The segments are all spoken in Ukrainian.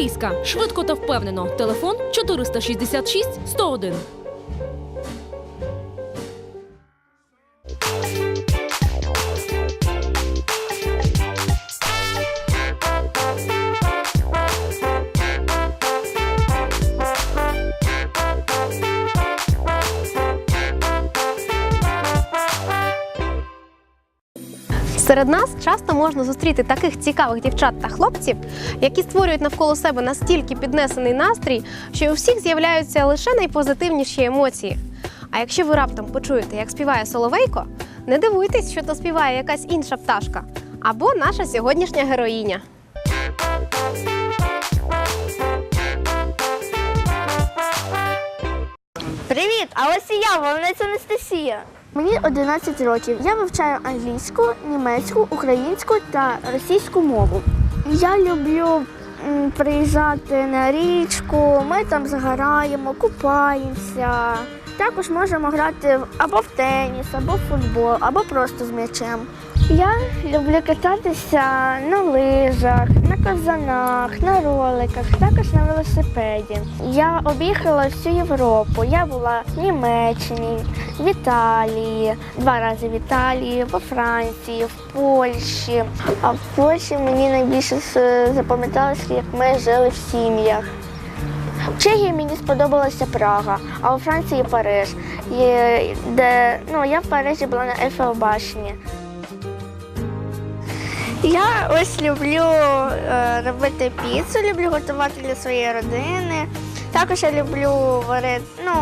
Англійська швидко та впевнено. Телефон 466 101. Серед нас часто можна зустріти таких цікавих дівчат та хлопців, які створюють навколо себе настільки піднесений настрій, що у всіх з'являються лише найпозитивніші емоції. А якщо ви раптом почуєте, як співає Соловейко, не дивуйтесь, що то співає якась інша пташка або наша сьогоднішня героїня. Привіт! А ось і я, Волонець Анастасія. Мені 11 років. Я вивчаю англійську, німецьку, українську та російську мову. Я люблю приїжджати на річку, ми там загораємо, купаємося. Також можемо грати або в теніс, або в футбол, або просто з м'ячем. Я люблю кататися на лижах, на ковзанах, на роликах, також на велосипеді. Я об'їхала всю Європу. Я була в Німеччині, в Італії, два рази в Італії, во Франції, в Польщі. А в Польщі мені найбільше запам'яталося, як ми жили в сім'ях. В Чехії мені сподобалася Прага, а у Франції Париж. Де, ну, я в Парижі була на Ейфел-башні. Я ось люблю е, робити піцу, люблю готувати для своєї родини. Також я люблю вари, ну,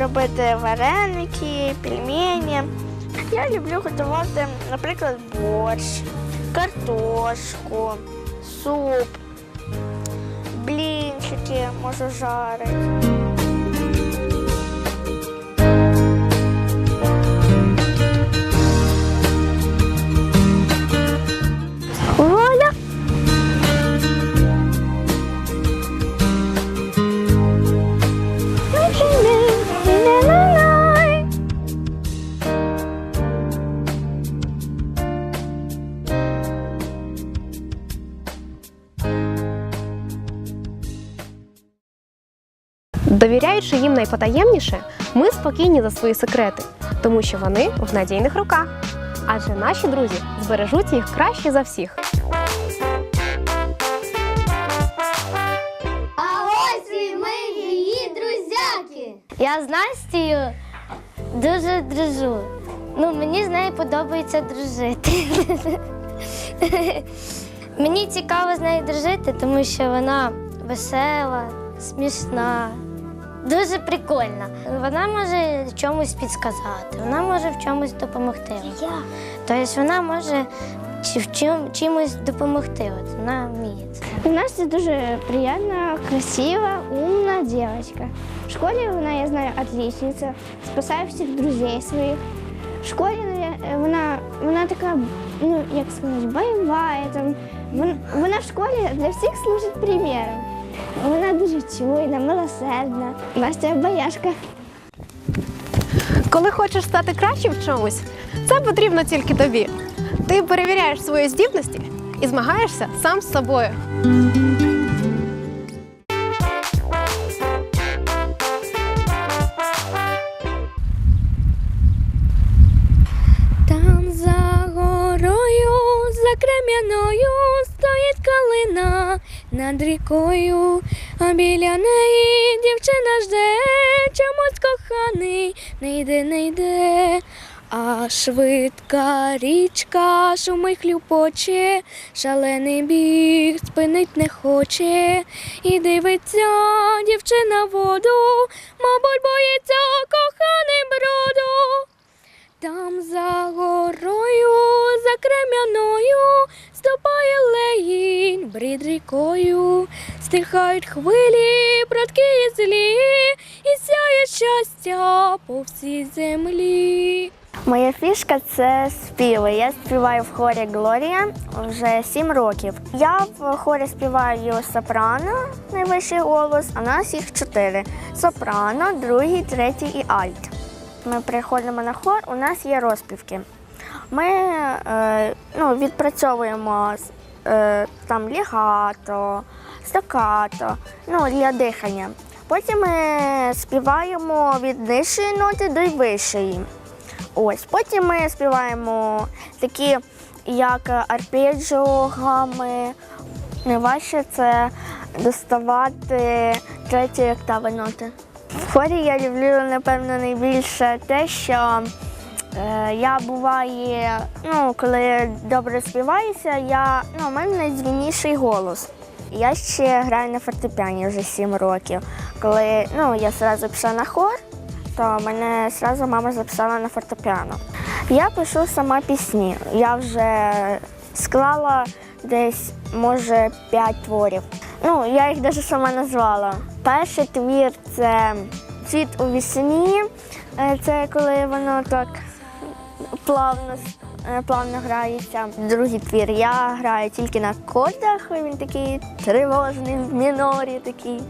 робити вареники, пельмені. Я люблю готувати, наприклад, борщ, картошку, суп, блінчики можу жарити. Довіряючи їм найпотаємніше, ми спокійні за свої секрети, тому що вони в надійних руках. Адже наші друзі збережуть їх краще за всіх. А ось і ми її друзяки. Я з Настею дуже дружу. Ну, мені з нею подобається дружити. мені цікаво з нею дружити, тому що вона весела, смішна, дуже прикольна. Вона може чомусь підсказати, вона може в чомусь допомогти. Я. Тобто вона може чи в чим, чимось допомогти. От вона вміє це. Настя дуже приятная, красивая, умная девочка. В школе вона, я знаю, отличница, спасає всіх друзей своїх. В школі вона, вона така, ну як сказати, бойова. Там. Вона, вона в школі для всіх служить приміром. Вона дуже чуйна, милосердна. Настя бояшка. Коли хочеш стати кращим в чомусь, це потрібно тільки тобі. Ти перевіряєш свої здібності і змагаєшся сам з собою. Там за горою, за крем'яною стоїть калина над рікою, а біля неї дівчина жде, чомусь коханий, не йде, не йде. А швидка річка шумить хлюпоче, шалений біг спинить не хоче, і дивиться дівчина воду, мабуть, боїться коханий броду. Там за горою, за крем'яною, ступає легінь брід рікою, стихають хвилі, братки і злі, і сяє щастя по всій землі. Моя фішка це співи. Я співаю в хорі Глорія вже сім років. Я в хорі співаю сопрано, найвищий голос, а нас їх чотири: сопрано, другий, третій і альт. Ми приходимо на хор, у нас є розпівки. Ми е, ну, відпрацьовуємо е, там лігато, стакато, ну, для дихання. Потім ми співаємо від нижчої ноти до вищої. Ось. Потім ми співаємо такі, як арпеджіо, гами. Найважче це доставати треті октави ноти. В хорі я люблю, напевно, найбільше те, що е, я буває, ну, коли добре співаюся, я, ну, у мене найдзвініший голос. Я ще граю на фортепіані вже 7 років. Коли ну, я одразу пішла на хор, то мене одразу мама записала на фортепіано. Я пишу сама пісні. Я вже склала десь, може, 5 творів. Ну, я їх навіть сама назвала. Перший твір це Цвіт у вісні. Е, Це коли воно так плавно, е, плавно грається. Другий твір я граю тільки на акордах, він такий тривожний, в мінорі такий.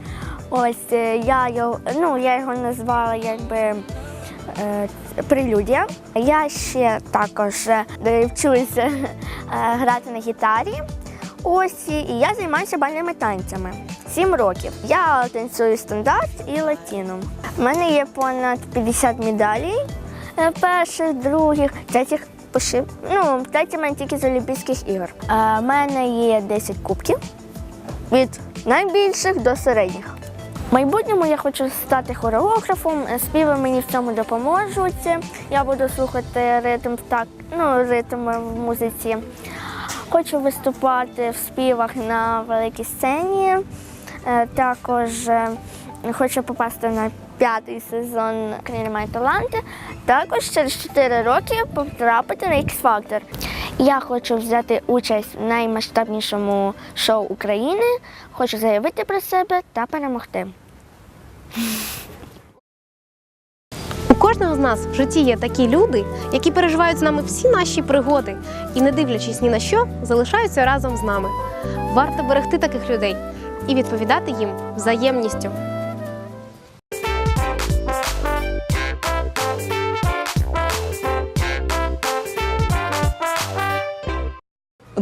Ось е, я його, ну, я його назвала якби прелюдія. Я ще також вчуся грати на гітарі. Ось і я займаюся бальними танцями. Сім років. Я танцюю стандарт і латіну. У мене є понад 50 медалей. Е, Перших, других, третіх пошив. Ну, треті в мене тільки з Олімпійських ігор. У мене є 10 кубків від найбільших до середніх. В майбутньому я хочу стати хореографом, е, співи мені в цьому допоможуть. Я буду слухати ритм так, ну, ритм в музиці. Хочу виступати в співах на великій сцені. Е, Також е, хочу попасти на п'ятий сезон «Країна має таланти. Також через 4 роки потрапити на X-Factor. Я хочу взяти участь в наймасштабнішому шоу України. Хочу заявити про себе та перемогти. Кожного з нас в житті є такі люди, які переживають з нами всі наші пригоди і, не дивлячись ні на що, залишаються разом з нами. Варто берегти таких людей і відповідати їм взаємністю.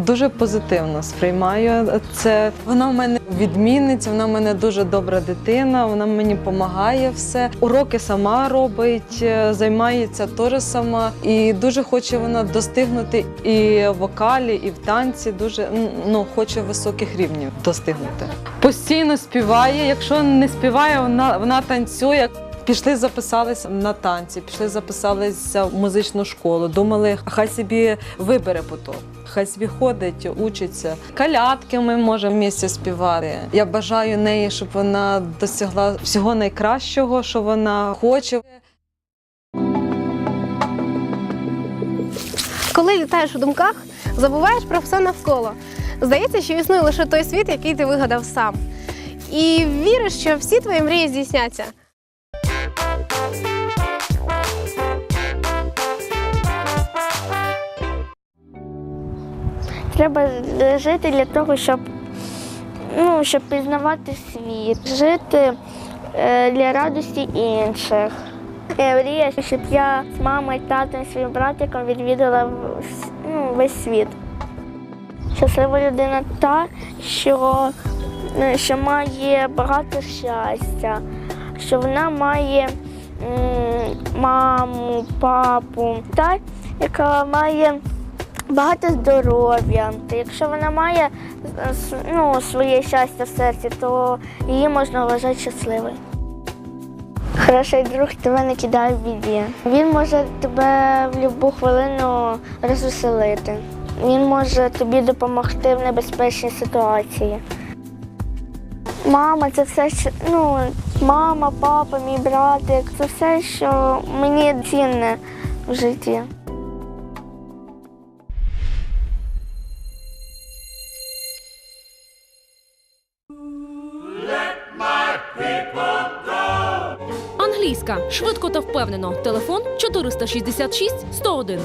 Дуже позитивно сприймаю це. Вона в мене відмінниця, вона в мене дуже добра дитина, вона мені допомагає все. Уроки сама робить, е, займається теж сама. І дуже хоче вона достигнути і в вокалі, і в танці. Дуже ну, хоче високих рівнів достигнути. Постійно співає. Якщо не співає, вона, вона танцює. Пішли, записалися на танці, пішли, записалися в музичну школу. Думали, хай собі вибере потім. Хай собі ходить, учиться. Калятки ми можемо в місті співати. Я бажаю неї, щоб вона досягла всього найкращого, що вона хоче. Коли літаєш у думках, забуваєш про все навколо. Здається, що існує лише той світ, який ти вигадав сам. І віриш, що всі твої мрії здійсняться. Треба жити для того, щоб, ну, щоб пізнавати світ, жити е, для радості інших. Я мрію, щоб я з мамою, татом, своїм братиком відвідала ну, весь світ. Щаслива людина та, що, ну, що має багато щастя, що вона має маму, папу, та, яка має багато здоров'я. Якщо вона має ну, своє щастя в серці, то її можна вважати щасливою. Хороший друг тебе не кидає в біді. Він може тебе в будь-яку хвилину розвеселити. Він може тобі допомогти в небезпечній ситуації. Мама, це все, що ну, мама, папа, мій братик, це все, що мені цінне в житті. Англійська швидко та впевнено. Телефон 466 101.